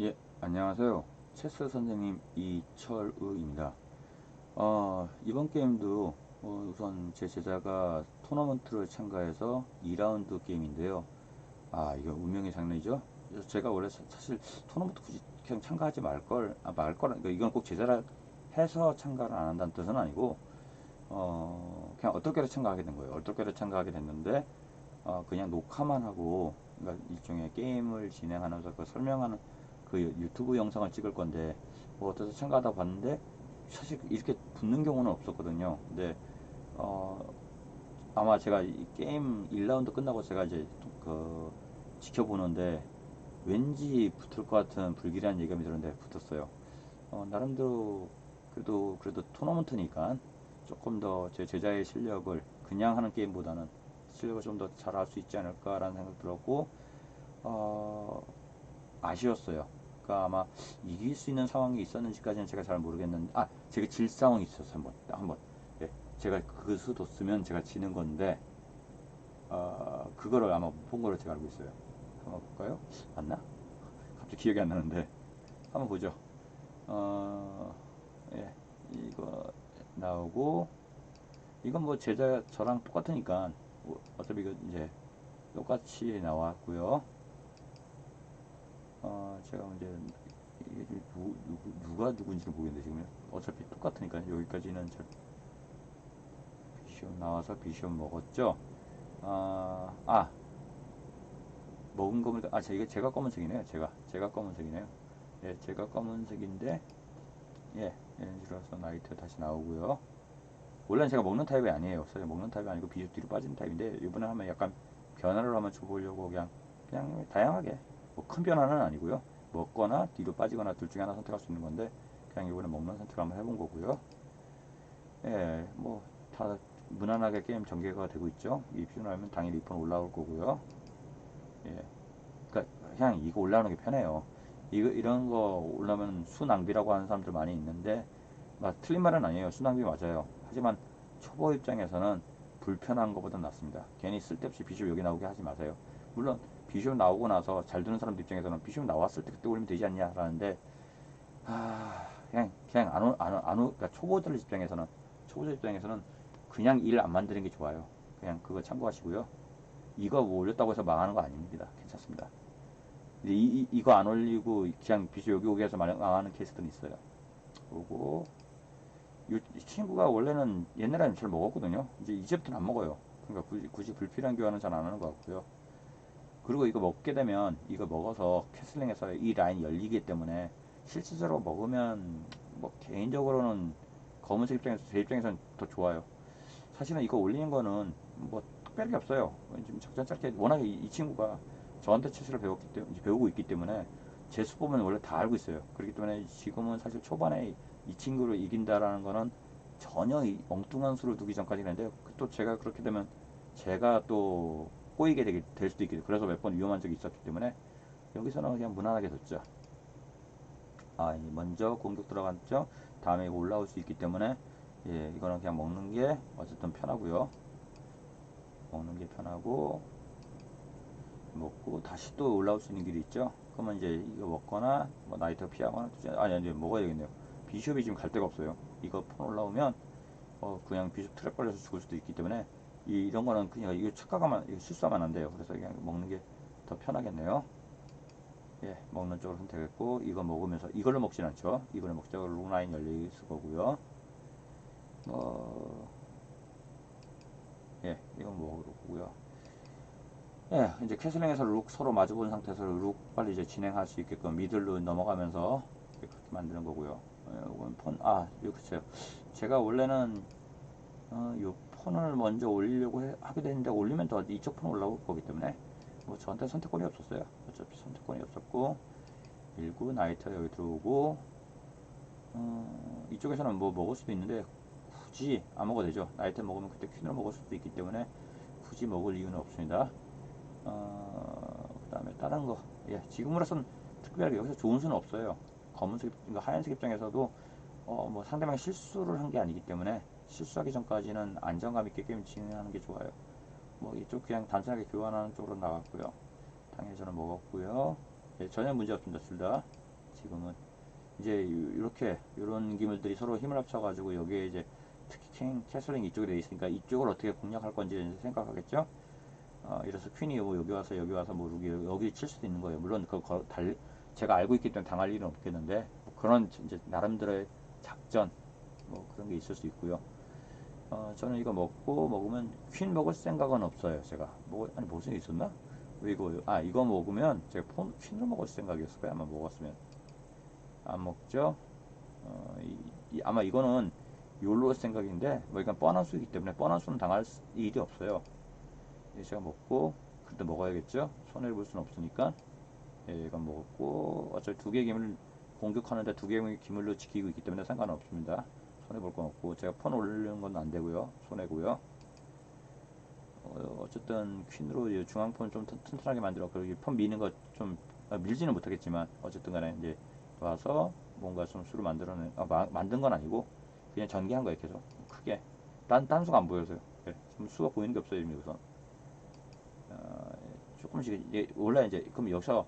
예, 안녕하세요. 체스 선생님 이철의입니다. 어, 이번 게임도 어, 우선 제 제자가 토너먼트를 참가해서 2라운드 게임인데요. 아, 이거 운명의? 그래서 제가 원래 사- 사실 토너먼트 굳이 그냥 참가하지 말걸, 아, 말걸, 그러니까 이건 꼭 제자라 해서 참가를 안 한다는 뜻은 아니고, 어, 그냥 어떻게로 참가하게 된 거예요. 어떻게로 참가하게 됐는데, 어, 그냥 녹화만 하고, 그러니까 일종의 게임을 진행하면서 그 설명하는 그 유튜브 영상을 찍을 건데, 뭐 어떠서 참가하다 봤는데, 사실 이렇게 붙는 경우는 없었거든요. 근데, 어, 아마 제가 이 게임 1라운드 끝나고 제가 이제 그 지켜보는데, 왠지 붙을 것 같은 불길한 예감이 들었는데 붙었어요. 어, 나름대로 그래도 그래도 토너먼트니까 조금 더 제 제자의 실력을 그냥 하는 게임보다는 실력을 좀 더 잘할 수 있지 않을까라는 생각 들었고 어, 아쉬웠어요. 그러니까 아마 이길 수 있는 상황이 있었는지까지는 제가 잘 모르겠는데 아 제가 질 상황이 있었어요 한번 한번 예, 제가 그 수도 쓰면 제가 지는 건데 어, 그거를 아마 못 본 거로 제가 알고 있어요. 한번 볼까요? 맞나? 갑자기 기억이 안 나는데 한번 보죠. 어, 예, 이거 나오고 이건 뭐 제자 저랑 똑같으니까 뭐 어차피 이거 이제 똑같이 나왔고요. 어, 제가 이제 이게 누, 누구, 누가 누군지를 모르겠는데 지금 어차피 똑같으니까 여기까지는 저 비시온 나와서 비시온 먹었죠. 아, 아 먹은 거 보니까 아 제가 제가 검은색이네요. 제가 제가 검은색이네요. 예, 제가 검은색인데 예, 예를 들어서 나이트 다시 나오고요. 원래는 제가 먹는 타입이 아니에요. 사실 먹는 타입이 아니고 비주 뒤로 빠지는 타입인데 이번에 하면 약간 변화를 한번 줘보려고 그냥 그냥 다양하게 뭐 큰 변화는 아니고요. 먹거나 뒤로 빠지거나 둘 중에 하나 선택할 수 있는 건데 그냥 이번에 먹는 선택을 한번 해본 거고요. 예, 뭐 다 무난하게 게임 전개가 되고 있죠. 이 피우나면 당연히 2번 올라올 거고요. 예, 그러니까 그냥 이거 올라오는 게 편해요. 이거 이런 거 올라오면 수 낭비라고 하는 사람들 많이 있는데 막 틀린 말은 아니에요. 수 낭비 맞아요. 하지만 초보 입장에서는 불편한 것보다 낫습니다. 괜히 쓸데없이 비숍 여기 나오게 하지 마세요. 물론 비숍 나오고 나서 잘 두는 사람들 입장에서는 비숍 나왔을 때 그때 올리면 되지 않냐라는데 아 그냥 그냥 안, 오- 안, 오- 안 오- 그러니까 초보들 입장에서는 초보자 입장에서는 그냥 일 안 만드는 게 좋아요. 그냥 그거 참고하시고요. 이거 뭐 올렸다고 해서 망하는 거 아닙니다. 괜찮습니다. 이, 이, 거안 올리고 그냥 비숍 여기 오게 해서 망- 망하는 케이스들은 있어요. 그리고 이, 이 친구가 원래는 옛날에는 잘 먹었거든요. 이제 이제부터는 안 먹어요. 그러니까 굳이, 굳이 불필요한 교환은 잘 안 하는 것 같고요. 그리고 이거 먹게 되면 이거 먹어서 캐슬링에서 이 라인이 열리기 때문에 실질적으로 먹으면 뭐 개인적으로는 검은색 입장에서 제 입장에서는 더 좋아요. 사실은 이거 올리는 거는 뭐 특별한 게 없어요. 지금 작전 짧게 워낙에 이, 이 친구가 저한테 체스를 배웠기 때문에 배우고 있기 때문에 제 수법은 원래 다 알고 있어요. 그렇기 때문에 지금은 사실 초반에 이 친구를 이긴다라는 거는 전혀 이 엉뚱한 수를 두기 전까지는 했는데 또 제가 그렇게 되면 제가 또 꼬이게 되게 될 수도 있겠죠. 그래서 몇 번 위험한 적이 있었기 때문에 여기서는 그냥 무난하게 뒀죠. 아, 이 먼저 공격 들어갔죠. 다음에 이거 올라올 수 있기 때문에 예, 이거는 그냥 먹는 게 어쨌든 편하고요. 먹는 게 편하고 먹고 다시 또 올라올 수 있는 길이 있죠. 그러면 이제 이거 먹거나 뭐 나이트 피하거나 아니 이제 먹어야 되겠네요. 비숍이 지금 갈 데가 없어요. 이거 폰 올라오면 어 그냥 비숍 트랩 걸려서 죽을 수도 있기 때문에 이, 이런 거는 그냥 이거 착각하면 이거 실수하면 안 돼요. 그래서 그냥 먹는 게 더 편하겠네요. 예, 먹는 쪽으로 선택했고 이거 먹으면서 이걸로 먹진 않죠. 이걸로 먹죠. 롱라인 열려 있을 거고요. 어, 예, 이건 먹고요. 예, 이제 캐슬링에서 룩 서로 마주본 상태에서 룩 빨리 이제 진행할 수 있게끔 미들로 넘어가면서 이렇게 그렇게 만드는 거고요. 예, 이건 폰, 아, 이거 그쵸. 제가 원래는 어, 요 폰을 먼저 올리려고 해- 하게 되는데 올리면 더 이쪽 폰 올라올 거기 때문에 뭐 저한테 선택권이 없었어요. 어차피 선택권이 없었고 일구 나이트 여기 들어오고 어, 이쪽에서는 뭐 먹을 수도 있는데 굳이 안 먹어도 되죠. 나이트 먹으면 그때 퀸을 먹을 수도 있기 때문에 굳이 먹을 이유는 없습니다. 어, 그 다음에 다른 거. 예, 지금으로선 특별하게 여기서 좋은 수는 없어요. 검은색, 그러니까 하얀색 입장에서도 어, 뭐 상대방이 실수를 한 게 아니기 때문에 실수하기 전까지는 안정감 있게 게임 진행하는 게 좋아요. 뭐 이쪽 그냥 단순하게 교환하는 쪽으로 나갔고요. 당연히 저는 먹었고요. 예, 전혀 문제 없습니다. 둘 다. 지금은 이제 이렇게 이런 기물들이 서로 힘을 합쳐가지고 여기에 이제 특히 킹 캐슬링 이쪽에 돼 있으니까 이쪽을 어떻게 공략할 건지 생각하겠죠. 어, 이래서 퀸이 뭐 여기 와서 여기 와서 뭐 여기 여기 칠 수도 있는 거예요. 물론 그 거- 달 제가 알고 있기 때문에 당할 일은 없겠는데 뭐 그런 이제 나름대로의 작전 뭐 그런 게 있을 수 있고요. 어, 저는 이거 먹고 먹으면 퀸 먹을 생각은 없어요. 제가 뭐 아니 무슨 게 있었나? 왜 이거 아 이거 먹으면 제가 폰 퀸으로 먹을 생각이었을 거예요. 아마 먹었으면 안 먹죠. 어, 이, 이- 아마 이거는 욜로 생각인데 뭐 이건 뻔한 수이기 때문에 뻔한 수는 당할 수- 일이 없어요. 예, 제가 먹고 그때 먹어야겠죠. 손해를 볼 수는 없으니까 예, 이건 먹었고 어차피 두 개의 기물 공격하는데 두 개의 기물로 지키고 있기 때문에 상관없습니다. 손해 볼 건 없고 제가 폰 올리는 건 안 되고요. 손해고요. 어, 어쨌든 퀸으로 이 중앙폰 좀 튼- 튼튼하게 만들어. 그리고 폰 미는 거 좀 밀지는 못하겠지만 어쨌든 간에 이제 와서 뭔가 좀 수를 만들어낸 아, 마- 만든 건 아니고 그냥 전개한 거예요 계속. 크게. 딴, 딴 수가 안 보여서요. 예, 지금 수가 보이는 게 없어요 지금 여기서. 어, 조금씩 이제 원래 이제 그럼 여기서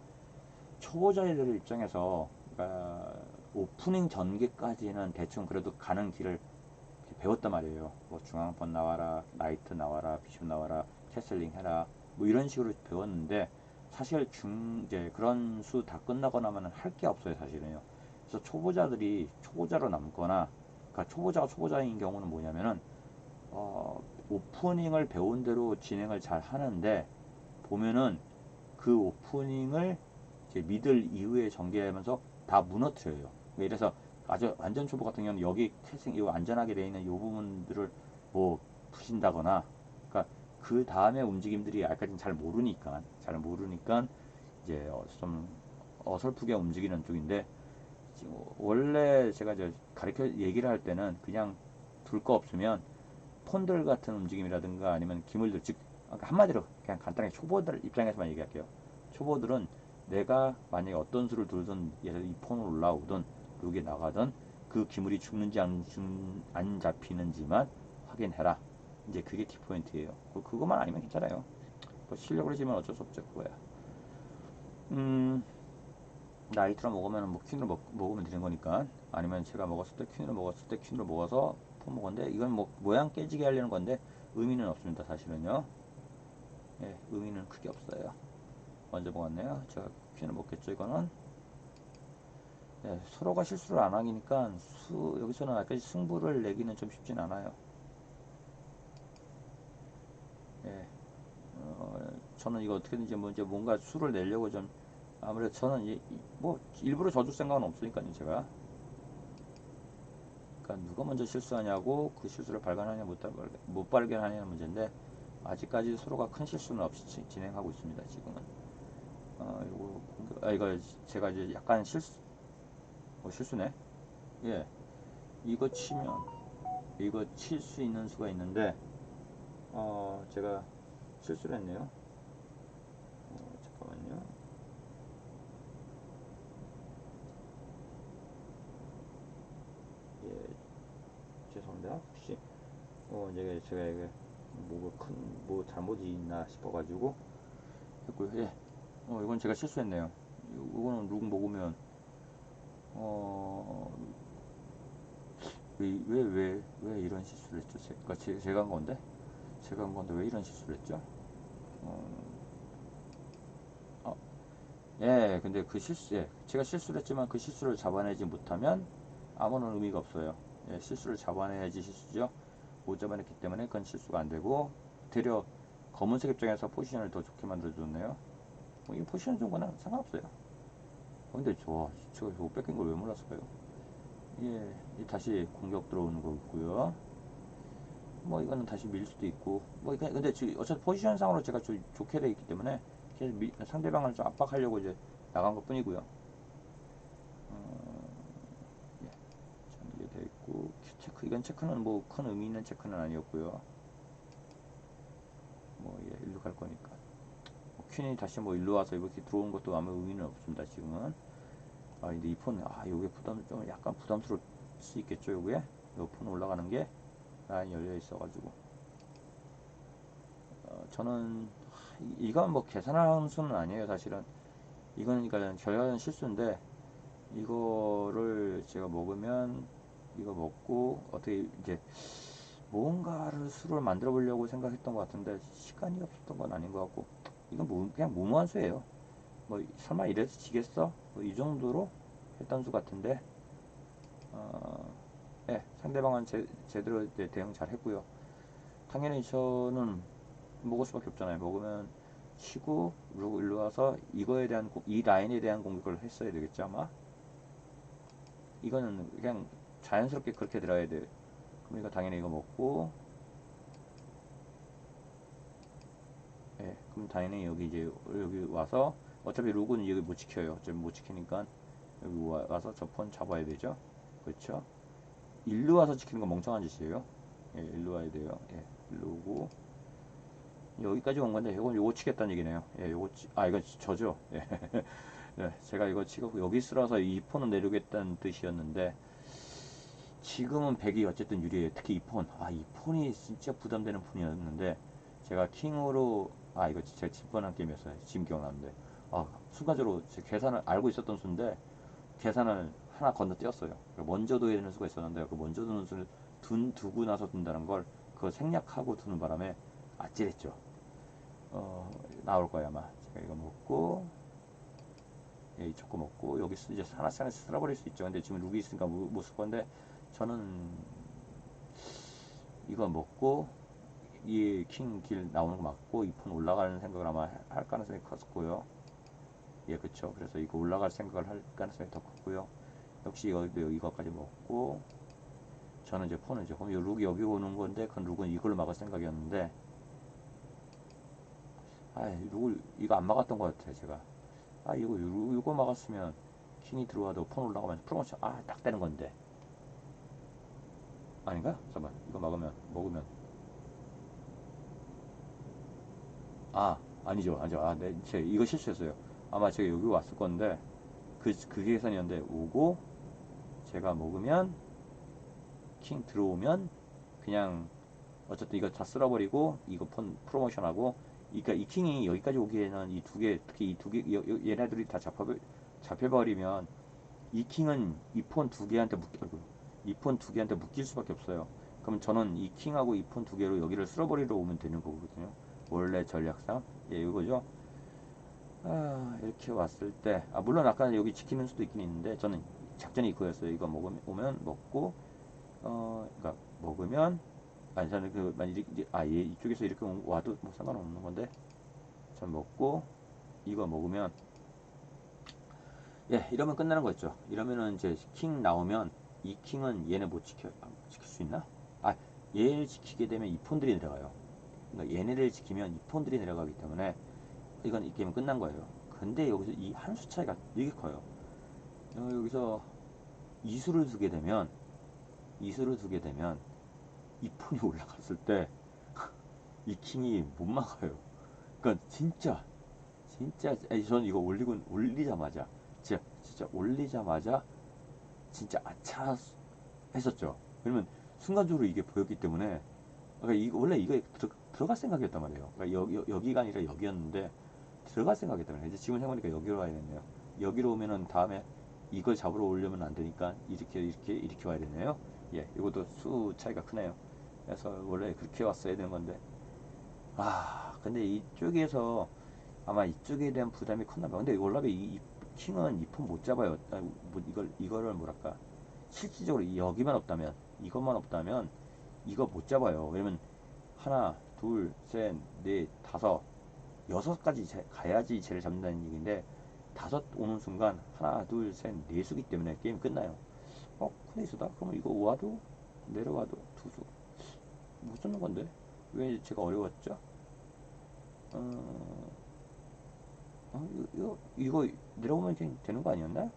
초보자들 입장에서 그러니까 오프닝 전개까지는 대충 그래도 가는 길을 배웠단 말이에요 뭐 중앙번 나와라 나이트 나와라 비숍 나와라 캐슬링 해라 뭐 이런 식으로 배웠는데 사실 중 이제 그런 수 다 끝나고 나면은 할 게 없어요 사실은요 그래서 초보자들이 초보자로 남거나 그러니까 초보자가 초보자인 경우는 뭐냐면은 어, 오프닝을 배운 대로 진행을 잘 하는데 보면은 그 오프닝을 이제 미들 이후에 전개하면서 다 무너뜨려요. 이래서 아주 완전 초보 같은 경우는 여기 캐싱 이 안전하게 되어 있는 이 부분들을 뭐 부신다거나 그러니까 그 다음에 움직임들이 아직까지는 잘 모르니까 잘 모르니까 이제 어, 좀 어설프게 움직이는 쪽인데 지금 원래 제가 이제 가르쳐 얘기를 할 때는 그냥 둘 거 없으면 폰들 같은 움직임이라든가 아니면 기물들 즉 그러니까 한마디로 그냥 간단하게 초보들 입장에서만 얘기할게요. 초보들은 내가 만약에 어떤 수를 들든 예를 들어 이 폰을 올라오든 여기 나가든 그 기물이 죽는지 안, 죽, 안 잡히는지만 확인해라. 이제 그게 키포인트예요. 그- 그것만 아니면 괜찮아요. 뭐 실력으로 지면 어쩔 수 없죠 그거야. 음 나이트로 먹으면 뭐 퀸으로 먹, 먹으면 되는 거니까 아니면 제가 먹었을 때 퀸으로 먹었을 때 퀸으로 먹어서 폰 먹었는데 이건 뭐 모양 깨지게 하려는 건데 의미는 없습니다 사실은요 예 의미는 크게 없어요 먼저 먹었네요 제가 퀸을 먹겠죠 이거는 예, 서로가 실수를 안 하니까 수 여기서는 아직까지 승부를 내기는 좀 쉽진 않아요. 예 어, 저는 이거 어떻게든지 뭐 이제 뭔가 수를 내려고 좀 아무래도 저는 이, 이- 뭐 일부러 져줄 생각은 없으니까요 제가. 그러니까 누가 먼저 실수하냐고 그 실수를 발견하냐 못, 발- 못 발견하냐는 문제인데 아직까지 서로가 큰 실수는 없이 지- 진행하고 있습니다 지금은. 어 이거 아 이거 제가 이제 약간 실수 어 실수네 예 이거 치면 이거 칠 수 있는 수가 있는데 어 제가 실수를 했네요 어, 잠깐만요 예, 죄송합니다. 혹시 어 이제 제가 이게 뭐큰뭐 잘못이 있나 싶어가지고 했고요. 예, 어 이건 제가 실수했네요. 요- 이거는 누구 먹으면 어 왜 왜 왜 왜 이런 실수를 했죠? 제가 제, 제가 한 건데 제가 한 건데 왜 이런 실수를 했죠? 어, 어, 예, 근데 그 실수, 예, 제가 실수를 했지만 그 실수를 잡아내지 못하면 아무런 의미가 없어요. 예, 실수를 잡아내야지 실수죠. 못 잡아냈기 때문에 그건 실수가 안 되고 되려 검은색 입장에서 포지션을 더 좋게 만들어줬네요. 뭐, 이 포지션 거는 상관없어요. 어, 근데 저, 저, 저거 뺏긴 걸 왜 몰랐을까요? 예, 이 다시 공격 들어오는 거 있고요. 뭐 이거는 다시 밀 수도 있고 뭐 근데 지금 어차피 포지션상으로 제가 좀 좋게 돼 있기 때문에 계속 밀- 상대방을 좀 압박하려고 이제 나간 것 뿐이고요. 어, 예, 참 이게 돼 있고 큐 체크 이건 체크는 뭐 큰 의미 있는 체크는 아니었고요. 뭐 예, 일로 갈 거니까. 뭐 퀸이 다시 뭐 일로 와서 이렇게 들어온 것도 아무 의미는 없습니다. 지금은. 아 근데 이 폰, 아 요게 부담 좀 약간 부담스러울 수 있겠죠. 요게 요폰 올라가는 게 라인 열려 있어가지고. 어, 저는 이건 뭐 계산하는 수는 아니에요 사실은 이건 그러니까 결과는 실수인데 이거를 제가 먹으면 이거 먹고 어떻게 이제 뭔가를 수를 만들어 보려고 생각했던 것 같은데 시간이 없었던 건 아닌 것 같고 이건 무- 그냥 무모한 수예요. 뭐 설마 이래서 지겠어? 뭐 이 정도로 했던 수 같은데 어, 예, 상대방은 제, 제대로 대응 잘 했고요. 당연히 저는 먹을 수밖에 없잖아요. 먹으면 치고 그리고 일로 와서 이거에 대한 공- 이 라인에 대한 공격을 했어야 되겠죠 아마. 이거는 그냥 자연스럽게 그렇게 들어야 돼. 이거 당연히 이거 먹고 예, 그럼 당연히 여기 이제 여기 와서 어차피 룩은 여기 못 지켜요. 못 지키니까 여기 와- 와서 저 폰 잡아야 되죠. 그렇죠? 일로 와서 지키는 건 멍청한 짓이에요. 예, 일로 와야 돼요. 예, 일로 오고 여기까지 온 건데 이건 요거 치겠다는 얘기네요. 예, 요거 치, 아 이거 저죠. 예. 네, 제가 이거 치고 여기 쓰라서 이 폰은 내리겠다는 뜻이었는데 지금은 100이 어쨌든 유리해요. 특히 이 폰. 아, 이 폰이 진짜 부담되는 폰이었는데 제가 킹으로 아 이거 제가 집번한 게임이었어요. 지금 기억나는데 아 순간적으로 제 계산을 알고 있었던 수인데 계산을 하나 건너뛰었어요. 먼저 둬야 되는 수가 있었는데 그 먼저 두는 수를 둔 두고 나서 둔다는 걸 그거 생략하고 두는 바람에 아찔했죠. 어 나올 거야 아마. 제가 이거 먹고 예, 이 초코 먹고 여기 쓰- 이제 하나씩 하나씩 쓸어버릴 수 있죠. 근데 지금 룩이 있으니까 못 쓸 건데 저는 이거 먹고 이 킹 길 나오는 거 맞고 이 폰 올라가는 생각을 아마 할 가능성이 컸고요. 예, 그쵸. 그래서 이거 올라갈 생각을 할 가능성이 더 컸고요. 역시 이거 이거까지 먹고 저는 이제 폰을 이제 그럼 이 룩이 여기 오는 건데 그 룩은 이걸로 막을 생각이었는데 아, 룩을 이거 안 막았던 것 같아요, 제가. 아, 이거 요- 이거 막았으면 킹이 들어와도 폰 올라가면 프로모션 아, 딱 되는 건데. 아닌가? 잠깐만. 이거 막으면 먹으면 아, 아니죠. 아니죠. 아, 네, 제 이거 실수했어요. 아마 제가 여기 왔을 건데 그 그게 계산이었는데 오고 제가 먹으면 킹 들어오면 그냥 어쨌든 이거 다 쓸어버리고 이거 폰 프로모션하고 그러니까 이 킹이 여기까지 오기에는 이 두 개 특히 이 두 개 얘네들이 다 잡혀 잡혀버리면 이 킹은 이 폰 두 개한테 묶여 이폰 두 개한테 묶일 수밖에 없어요. 그럼 저는 이 킹하고 이 폰 두 개로 여기를 쓸어버리러 오면 되는 거거든요. 원래 전략상 예 이거죠. 아 이렇게 왔을 때 아 물론 아까 여기 지키는 수도 있긴 있는데 저는 작전이 이거였어요. 이거 먹으면 먹고 어 그러니까 먹으면 아니 저는 그 만약 이제 아얘 이쪽에서 이렇게 와도 뭐 상관없는 건데 전 먹고 이거 먹으면 예 이러면 끝나는 거죠. 이러면은 이제 킹 나오면 이 킹은 얘네 못 지켜 아, 지킬 수 있나? 아 얘를 지키게 되면 이 폰들이 내려가요. 그러니까 얘네를 지키면 이 폰들이 내려가기 때문에 이건 이 게임은 끝난 거예요. 근데 여기서 이 한 수 차이가 되게 커요. 어, 여기서 이수를 두게 되면 이수를 두게 되면 이 폰이 올라갔을 때 이 킹이 못 막아요. 그러니까 진짜 진짜 아니, 저는 이거 올리고 올리자마자 진짜 진짜 올리자마자 진짜 아차 했었죠. 왜냐면 순간적으로 이게 보였기 때문에 그러니까 원래 이거 들어, 들어갈 생각이었단 말이에요. 그러니까 여기 여기가 아니라 여기였는데 들어갈 생각이었단 말이에요. 이제 지금 생각하니까 여기로 와야겠네요. 여기로 오면은 다음에 이걸 잡으러 오려면 안 되니까 이렇게 이렇게 이렇게 와야 되네요. 예, 이것도 수 차이가 크네요. 그래서 원래 그렇게 왔어야 되는 건데 아 근데 이쪽에서 아마 이쪽에 대한 부담이 컸나 봐. 근데 원래 이, 이 킹은 이 폰 못 잡아요. 아, 뭐 이걸 이거를 뭐랄까 실질적으로 이 여기만 없다면 이것만 없다면 이거 못 잡아요. 왜냐면 하나, 둘, 셋, 넷, 다섯, 여섯까지 제- 가야지 쟤를 잡는다는 얘기인데 다섯 오는 순간 하나, 둘, 셋, 네 수기 때문에 게임 끝나요. 어, 코네이스다? 그러면 이거 와도 내려와도 두 수. 못 잡는 건데 왜 제가 어려웠죠? 어, 어, 이거, 이거, 이거 내려오면 그냥 되는 거 아니었나요?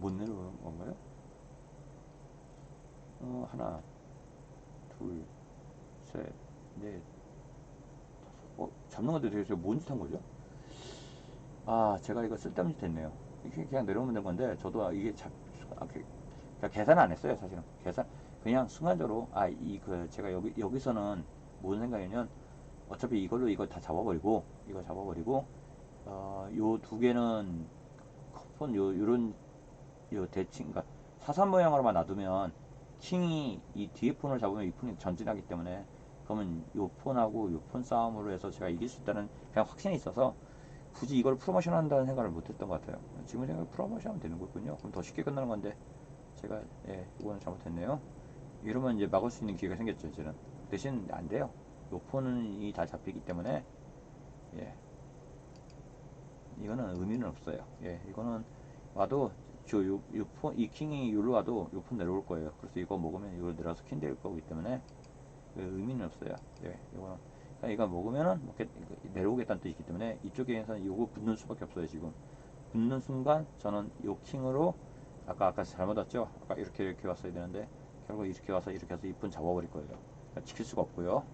못 내려오는 건가요? 어, 하나, 둘, 셋, 넷, 다섯. 어, 잡는 건데 되게 제가 뭔짓 한 거죠? 아, 제가 이거 쓸데없는 짓 했네요. 이게 그냥 내려오면 된 건데, 저도 이게 잡, 아, 그, 그러니까 계산 안 했어요, 사실은. 계산, 그냥 순간적으로, 아, 이, 그, 제가 여기, 여기서는 무슨 생각이냐면, 어차피 이걸로 이걸 다 잡아버리고, 이거 잡아버리고, 어, 요 두 개는, 폰, 요, 요런 요 대칭, 그러니까 사선 모양으로만 놔두면 킹이 이 뒤에 폰을 잡으면 이 폰이 전진하기 때문에 그러면 요 폰하고 요 폰 싸움으로 해서 제가 이길 수 있다는 그냥 확신이 있어서 굳이 이걸 프로모션 한다는 생각을 못 했던 것 같아요. 지금 생각 프로모션 하면 되는 거군요. 그럼 더 쉽게 끝나는 건데 제가 예, 이거는 잘못했네요. 이러면 이제 막을 수 있는 기회가 생겼죠, 이제는. 대신 안 돼요. 요 폰이 다 잡히기 때문에 예. 이거는 의미는 없어요. 예, 이거는 와도 저요 요 폰, 이 킹이 요로 와도 요 폰 내려올 거예요. 그래서 이거 먹으면 이걸 내려서 킹될 거기 때문에 그 의미는 없어요. 예, 이거는 그러니까 이거 먹으면은 먹겠, 내려오겠다는 뜻이기 때문에 이쪽에서는 요거 붙는 수밖에 없어요. 지금 붙는 순간 저는 요 킹으로 아까 아까 잘못 왔죠. 아까 이렇게 이렇게 왔어야 되는데 결국 이렇게 와서 이렇게 해서 이쁜 잡아버릴 거예요. 그러니까 지킬 수가 없고요.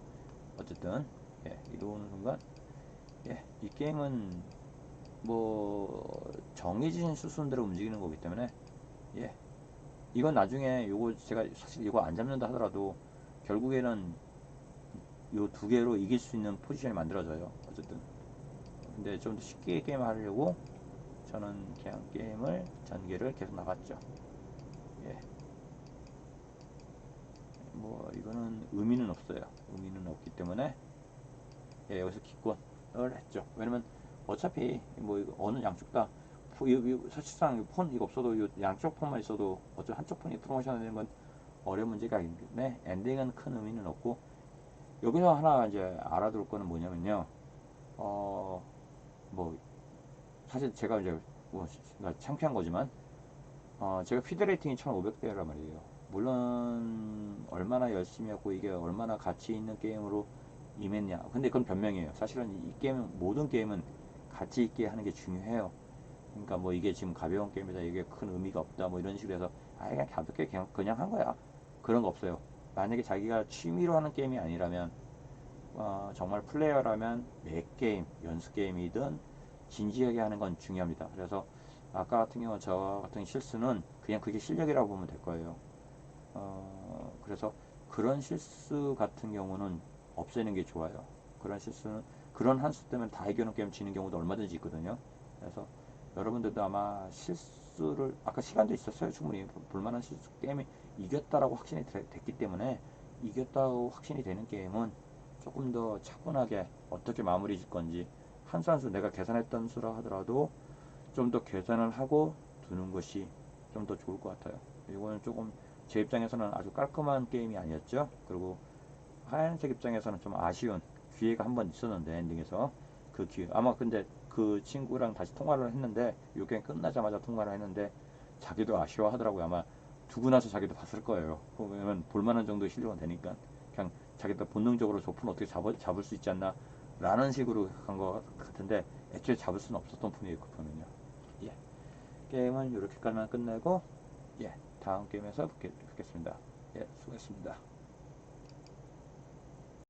어쨌든 예, 이러는 순간 예, 이 게임은 뭐 정해진 수순대로 움직이는 거기 때문에 예, 이건 나중에 요거 제가 사실 이거 안 잡는다 하더라도 결국에는 요 두 개로 이길 수 있는 포지션이 만들어져요. 어쨌든 근데 좀 더 쉽게 게임 하려고 저는 그냥 게임을 전개를 계속 나갔죠. 예. 뭐 이거는 의미는 없어요. 의미는 없기 때문에 예, 여기서 기권을 했죠. 왜냐면 어차피 뭐 어느 양쪽 다 사실상 폰 이거 없어도 이 양쪽 폰만 있어도 어차피 한쪽 폰이 프로모션 되는 건 어려운 문제가 아니기 엔딩은 큰 의미는 없고 여기서 하나 이제 알아둘 거는 뭐냐면요. 어, 뭐 사실 제가 이제 뭐 창피한 거지만 어, 제가 피드 레이팅이 1500대란 말이에요. 물론 얼마나 열심히 하고 이게 얼마나 가치 있는 게임으로 임했냐. 근데 그건 변명이에요. 사실은 이 게임은 모든 게임은 가치 있게 하는 게 중요해요. 그러니까 뭐 이게 지금 가벼운 게임이다. 이게 큰 의미가 없다. 뭐 이런 식으로 해서 아 그냥 가볍게 그냥 그냥 한 거야. 그런 거 없어요. 만약에 자기가 취미로 하는 게임이 아니라면 어, 정말 플레이어라면 매 게임, 연습 게임이든 진지하게 하는 건 중요합니다. 그래서 아까 같은 경우 저 같은 실수는 그냥 그게 실력이라고 보면 될 거예요. 어, 그래서 그런 실수 같은 경우는 없애는 게 좋아요. 그런 실수는 그런 한 수 때문에 다 이겨놓은 게임 지는 경우도 얼마든지 있거든요. 그래서 여러분들도 아마 실수를 아까 시간도 있었어요. 충분히 볼만한 실수 게임이 이겼다라고 확신이 되- 됐기 때문에 이겼다고 확신이 되는 게임은 조금 더 차분하게 어떻게 마무리 질 건지 한 수 한 수 내가 계산했던 수라 하더라도 좀 더 계산을 하고 두는 것이 좀 더 좋을 것 같아요. 이거는 조금 제 입장에서는 아주 깔끔한 게임이 아니었죠. 그리고 하얀색 입장에서는 좀 아쉬운 기회가 한 번 있었는데 엔딩에서 그 기회 아마 근데 그 친구랑 다시 통화를 했는데 요 게임 끝나자마자 통화를 했는데 자기도 아쉬워하더라고요. 아마 두고 나서 자기도 봤을 거예요. 보면 볼만한 정도의 실력은 되니까 그냥 자기도 본능적으로 저폰 어떻게 잡을, 잡을 수 있지 않나 라는 식으로 간 것 같은데 애초에 잡을 수는 없었던 폰이에요. 그 폰은요. 예. 게임은 이렇게까지만 끝내고 예 다음 게임에서 뵙겠- 뵙겠습니다. 예 수고했습니다.